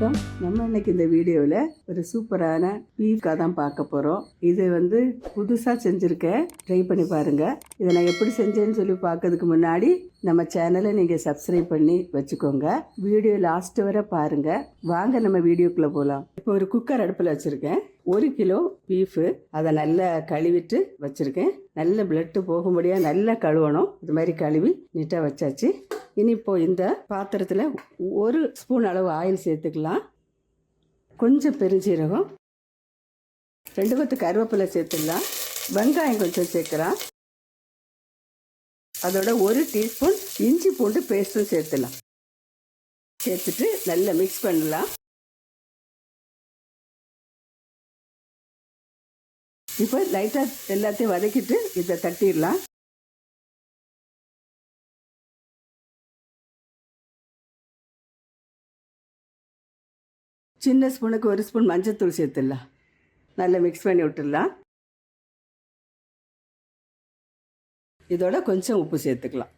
வணக்கம். நம்ம இன்னைக்கு இந்த வீடியோவில் ஒரு சூப்பரான பீஃப்காக தான் பார்க்க போகிறோம் இது வந்து புதுசாக செஞ்சுருக்கேன். ட்ரை பண்ணி பாருங்கள் இதை நான் எப்படி செஞ்சேன்னு சொல்லி பார்க்கறதுக்கு முன்னாடி நம்ம சேனலை நீங்கள் சப்ஸ்கிரைப் பண்ணி வச்சுக்கோங்க. வீடியோ லாஸ்ட் வரை பாருங்கள் வாங்க நம்ம வீடியோக்குள்ளே போகலாம் இப்போ ஒரு குக்கர் அடுப்பில் வச்சுருக்கேன். ஒரு கிலோ பீஃபு அதை நல்லா கழுவிட்டு வச்சுருக்கேன். நல்ல பிளட்டு போகும்படியாக நல்லா கழுவணும். இது மாதிரி கழுவி நீட்டாக வச்சாச்சு. இனி இப்போ இந்த பாத்திரத்தில் ஒரு ஸ்பூன் அளவு ஆயில் சேர்த்துக்கலாம். கொஞ்சம் பெருஞ்சீரகம். ரெண்டு பத்து கருவேப்பிலை சேர்த்துக்கலாம். வெங்காயம் கொஞ்சம் சேர்க்கலாம். அதோட ஒரு டீஸ்பூன் இஞ்சி பூண்டு பேஸ்ட்டும் சேர்த்துலாம் சேர்த்துட்டு நல்லா மிக்ஸ் பண்ணலாம். இப்போ லைட்டாக எல்லாத்தையும் வதக்கிட்டு இதை தட்டிடலாம். சின்ன ஸ்பூனுக்கு ஒரு ஸ்பூன் மஞ்சத்தூள் சேர்த்துடலாம். நல்லா மிக்ஸ் பண்ணி விட்டுடலாம். இதோட கொஞ்சம் உப்பு சேர்த்துக்கலாம்.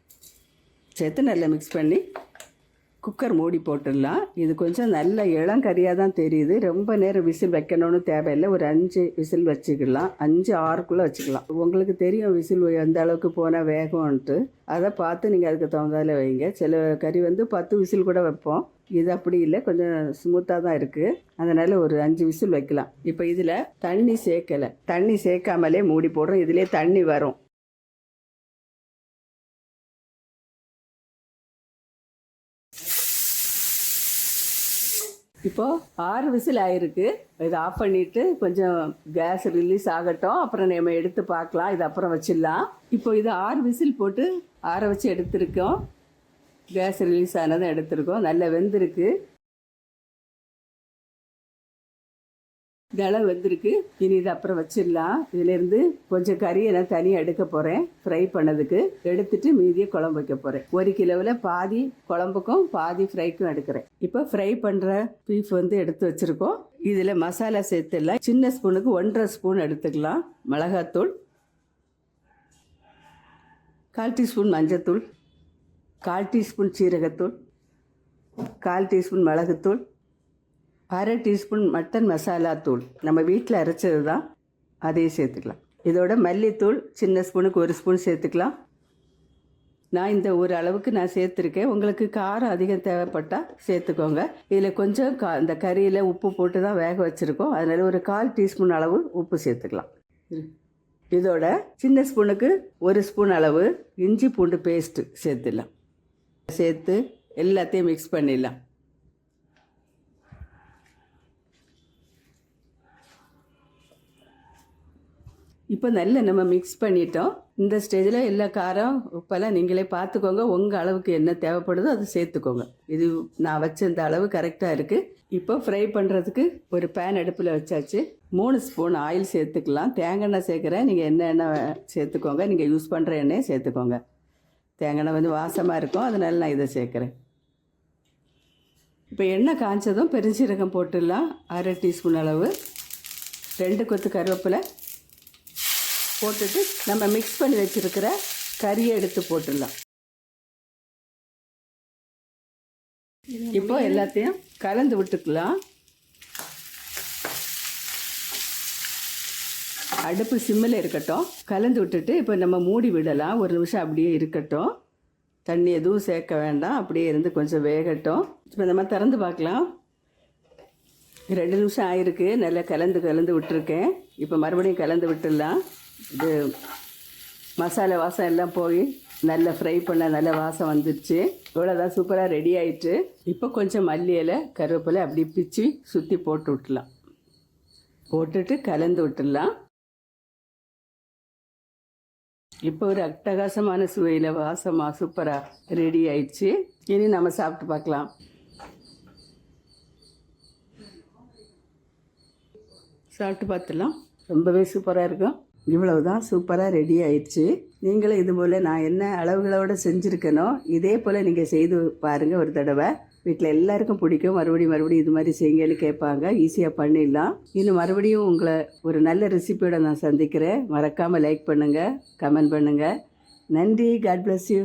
சேர்த்து நல்லா மிக்ஸ் பண்ணி குக்கர் மூடி போட்டுடலாம். இது கொஞ்சம் நல்ல இளங்கறியாக தான் தெரியுது. ரொம்ப நேரம் விசில் வைக்கணும்னு தேவையில்லை. ஒரு அஞ்சு விசில் வச்சுக்கலாம். அஞ்சு ஆறுக்குள்ளே வச்சுக்கலாம். உங்களுக்கு தெரியும் விசில் எந்த அளவுக்கு போனால் வேகம்ன்ட்டு. அதை பார்த்து நீங்கள் அதுக்கு தகுந்தால வைங்க. சில கறி வந்து பத்து விசில் கூட வைப்போம். இது அப்படி இல்லை. கொஞ்சம் ஸ்மூத்தாக தான் இருக்குது அதனால் ஒரு அஞ்சு விசில் வைக்கலாம். இப்போ இதில் தண்ணி சேர்க்கலை. தண்ணி சேர்க்காமலே மூடி போடுறோம். இதிலே தண்ணி வரும். இப்போ ஆறு விசில் ஆயிருக்கு. இதை ஆஃப் பண்ணிட்டு கொஞ்சம் கேஸ் ரிலீஸ் ஆகட்டும். அப்புறம் நம்ம எடுத்து பார்க்கலாம். இது அப்புறம் வச்சிடலாம். இப்போ இது ஆறு விசில் போட்டு ஆற வச்சு எடுத்திருக்கோம். கேஸ் ரிலீஸ் ஆனதும் எடுத்திருக்கோம். நல்லா வெந்திருக்கு. தலை வந்திருக்கு. இனி இது அப்புறம் வச்சிடலாம். இதுலேருந்து கொஞ்சம் கறியை நான் தனியாக எடுக்க போகிறேன் ஃப்ரை பண்ணதுக்கு எடுத்துட்டு மீதியை குழம்பு வைக்க போகிறேன் ஒரு கிலோவில் பாதி குழம்புக்கும் பாதி ஃப்ரைக்கும் எடுக்கிறேன். இப்போ ஃப்ரை பண்ணுற பீஃப் வந்து எடுத்து வச்சுருக்கோம். இதில் மசாலா சேர்த்துடலாம். சின்ன ஸ்பூனுக்கு ஒன்றரை ஸ்பூன் எடுத்துக்கலாம். மிளகாத்தூள். கால் டீஸ்பூன் மஞ்சத்தூள். கால் டீஸ்பூன் சீரகத்தூள். கால் டீஸ்பூன் மிளகுத்தூள். அரை டீஸ்பூன் மட்டன் மசாலா தூள். நம்ம வீட்டில் அரைச்சது தான் அதையும் சேர்த்துக்கலாம். இதோட மல்லித்தூள் சின்ன ஸ்பூனுக்கு ஒரு ஸ்பூன் சேர்த்துக்கலாம். நான் இந்த ஒரு அளவுக்கு நான் சேர்த்துருக்கேன். உங்களுக்கு காரம் அதிகம் தேவைப்பட்டால் சேர்த்துக்கோங்க. இதில் கொஞ்சம் கா இந்த கறியில் உப்பு போட்டு தான் வேக வச்சுருக்கோம். அதனால் ஒரு கால் டீஸ்பூன் அளவு உப்பு சேர்த்துக்கலாம். இதோட சின்ன ஸ்பூனுக்கு ஒரு ஸ்பூன் அளவு இஞ்சி பூண்டு பேஸ்ட்டு சேர்த்துடலாம். சேர்த்து எல்லாத்தையும் மிக்ஸ் பண்ணிடலாம். இப்போ நல்ல நம்ம மிக்ஸ் பண்ணிட்டோம். இந்த ஸ்டேஜில் எல்லா காரம் உப்பெல்லாம் நீங்களே பார்த்துக்கோங்க உங்கள் அளவுக்கு என்ன தேவைப்படுதோ அது சேர்த்துக்கோங்க. இது நான் வச்ச இந்த அளவு கரெக்டாக இருக்குது இப்போ ஃப்ரை பண்ணுறதுக்கு ஒரு பேன் அடுப்பில் வச்சாச்சு. மூணு ஸ்பூன் ஆயில் சேர்த்துக்கலாம். தேங்காய் எண்ணெய் சேர்க்குறேன் நீங்கள் என்ன எண்ணெய் சேர்த்துக்கோங்க. நீங்கள் யூஸ் பண்ணுற எண்ணெயை சேர்த்துக்கோங்க. தேங்காய் எண்ணெய் வந்து வாசமாக இருக்கும். அதனால நான் இதை சேர்க்குறேன். இப்போ எண்ணெய் காய்ச்சதும் பெருஞ்சீரகம் போட்டுடலாம். அரை டீஸ்பூன் அளவு. ரெண்டு கொத்து கருவேப்பிலை. போட்டுட்டு நம்ம மிக்ஸ் பண்ணி வச்சுருக்கிற கறியை எடுத்து போட்டுடலாம். இப்போ எல்லாத்தையும் கலந்து விட்டுக்கலாம். அடுப்பு சிம்மில் இருக்கட்டும். கலந்து விட்டுட்டு இப்போ நம்ம மூடி விடலாம். ஒரு நிமிஷம் அப்படியே இருக்கட்டும். தண்ணி எதுவும் சேர்க்க வேண்டாம். அப்படியே இருந்து கொஞ்சம் வேகட்டும். இப்போ நம்ம திறந்து பார்க்கலாம். ரெண்டு நிமிஷம் ஆயிருக்கு. நல்லா கலந்து கலந்து விட்டுருக்கேன். இப்போ மறுபடியும் கலந்து விட்டுடலாம். இது மசாலா வாசம் எல்லாம் போய் நல்லா ஃப்ரை பண்ண நல்ல வாசம் வந்துடுச்சு இவ்வளோதான் சூப்பராக ரெடி ஆயிட்டு. இப்போ கொஞ்சம் மல்லி இலை கருவேப்பிலை அப்படி பிச்சு சுற்றி போட்டு விட்டுலாம். போட்டுட்டு கலந்து விட்டுடலாம் இப்போ ஒரு அட்டகாசமான சுவையில் வாசமாக சூப்பராக ரெடி ஆயிடுச்சு. இனி நம்ம சாப்பிட்டு பார்க்கலாம். சாப்பிட்டு பார்த்துலாம் ரொம்பவே சூப்பராக இருக்கும். இவ்வளவு தான் சூப்பராக ரெடி ஆயிடுச்சு. நீங்களும் இது போல் நான் என்ன அளவுகளோடு செஞ்சுருக்கனோ இதே போல் நீங்கள் செய்து பாருங்கள் ஒரு தடவை. வீட்டில் எல்லாருக்கும் பிடிக்கும். மறுபடியும் மறுபடியும் இது மாதிரி செய்யுங்கன்னு கேட்பாங்க. ஈஸியாக பண்ணிடலாம். இன்னும் மறுபடியும் உங்களை ஒரு நல்ல ரெசிபியோட நான் சந்திக்கிறேன். மறக்காமல் லைக் பண்ணுங்கள் கமெண்ட் பண்ணுங்கள் நன்றி. God bless you